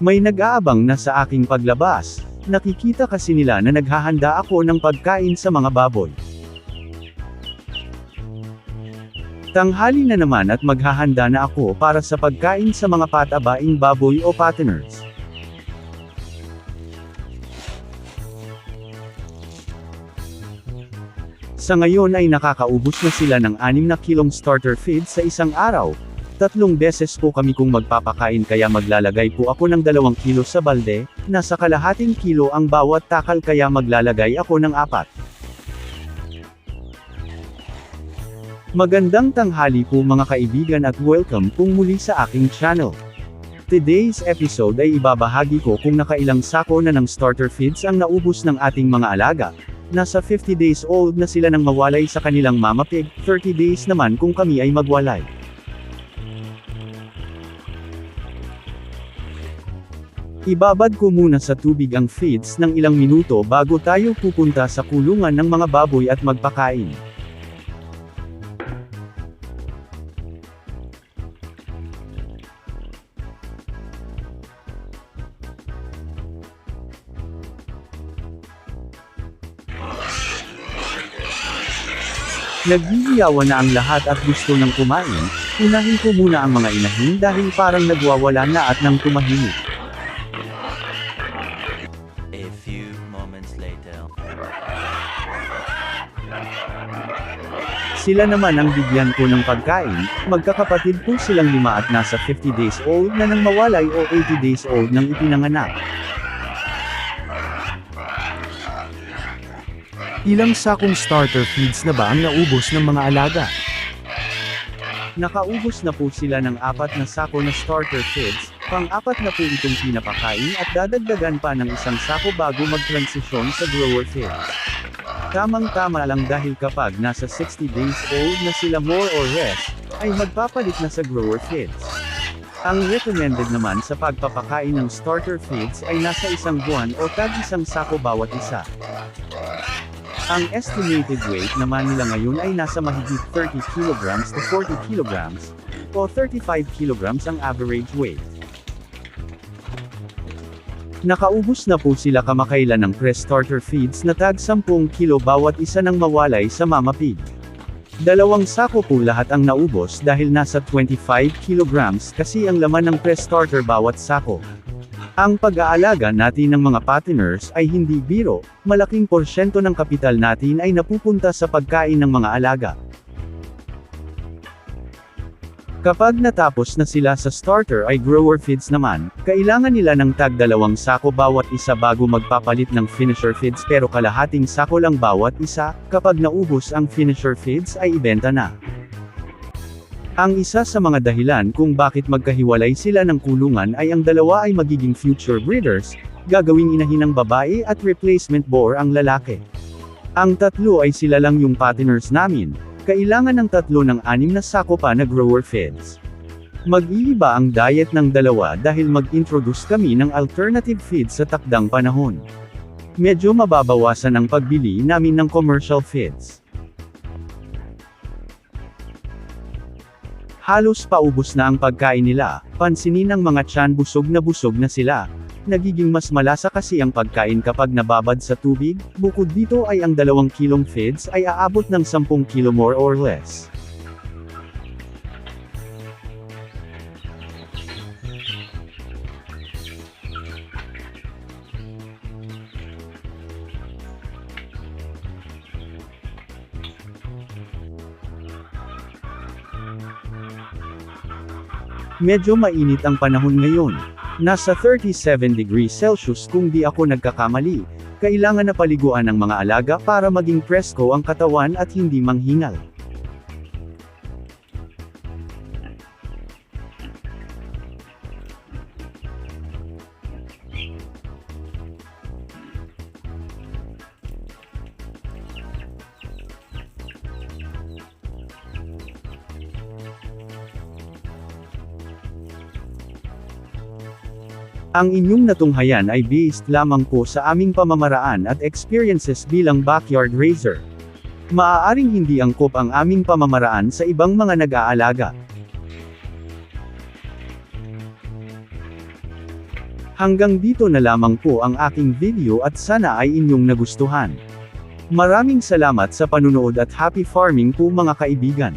May nag-aabang na sa aking paglabas. Nakikita kasi nila na naghahanda ako ng pagkain sa mga baboy. Tanghali na naman at maghahanda na ako para sa pagkain sa mga patabaing baboy o patiners. Sa ngayon ay nakakaubos na sila ng 6 na kilong starter feed sa isang araw. Tatlong beses po kami kung magpapakain kaya maglalagay po ako ng 2 kilo sa balde, nasa kalahating kilo ang bawat takal kaya maglalagay ako ng apat. Magandang tanghali po mga kaibigan at welcome pong muli sa aking channel. Today's episode ay ibabahagi ko kung nakailang sako na ng starter feeds ang naubos ng ating mga alaga. Nasa 50 days old na sila nang mawalay sa kanilang mama pig, 30 days naman kung kami ay magwalay. Ibabad ko muna sa tubig ang feeds ng ilang minuto bago tayo pupunta sa kulungan ng mga baboy at magpakain. Nagiiyawan na ang lahat at gusto ng kumain, unahin ko muna ang mga inahin dahil parang nagwawala na at nang tumahimik. Later. Sila naman ang bigyan ko ng pagkain, magkakapatid po silang lima at nasa 50 days old na nang mawalay o 80 days old nang ipinanganak. Ilang sakong starter feeds na ba ang naubos ng mga alaga? Nakaubos na po sila ng apat na sako na starter feeds, pang-apat na po itong pinapakain at dadagdagan pa ng isang sako bago mag-transisyon sa grower feeds. Tamang-tama lang dahil kapag nasa 60 days old na sila more or less, ay magpapalit na sa grower feeds. Ang recommended naman sa pagpapakain ng starter feeds ay nasa isang buwan o tag isang sako bawat isa. Ang estimated weight naman nila ngayon ay nasa mahigit 30 kilograms to 40 kilograms, o 35 kilograms ang average weight. Nakaubos na po sila kamakailan ng pre-starter feeds na tag 10 kilo bawat isa ng mawalay sa Mama Pig. Dalawang sako po lahat ang naubos dahil nasa 25 kilograms kasi ang laman ng pre-starter bawat sako. Ang pag-aalaga natin ng mga patiners ay hindi biro, malaking porsyento ng kapital natin ay napupunta sa pagkain ng mga alaga. Kapag natapos na sila sa starter ay grower feeds naman, kailangan nila ng tag dalawang sako bawat isa bago magpapalit ng finisher feeds pero kalahating sako lang bawat isa, kapag naubos ang finisher feeds ay ibenta na. Ang isa sa mga dahilan kung bakit magkahiwalay sila ng kulungan ay ang dalawa ay magiging future breeders, gagawing inahin ng babae at replacement boar ang lalaki. Ang tatlo ay sila lang yung patiners namin, kailangan ng tatlo ng anim na sako pa na grower feeds. Mag-iiba ang diet ng dalawa dahil mag-introduce kami ng alternative feeds sa takdang panahon. Medyo mababawasan ang pagbili namin ng commercial feeds. Halos paubos na ang pagkain nila, pansinin ng mga tiyan busog na busog na sila. Nagiging mas malasa kasi ang pagkain kapag nababad sa tubig, bukod dito ay ang dalawang kilong feeds ay aabot ng 10 kilo more or less. Medyo mainit ang panahon ngayon. Nasa 37 degrees Celsius kung di ako nagkakamali. Kailangan na paliguan ng mga alaga para maging presko ang katawan at hindi manghingal. Ang inyong natunghayan ay based lamang po sa aming pamamaraan at experiences bilang backyard raiser. Maaaring hindi angkop ang aming pamamaraan sa ibang mga nag-aalaga. Hanggang dito na lamang po ang aking video at sana ay inyong nagustuhan. Maraming salamat sa panunood at happy farming po mga kaibigan.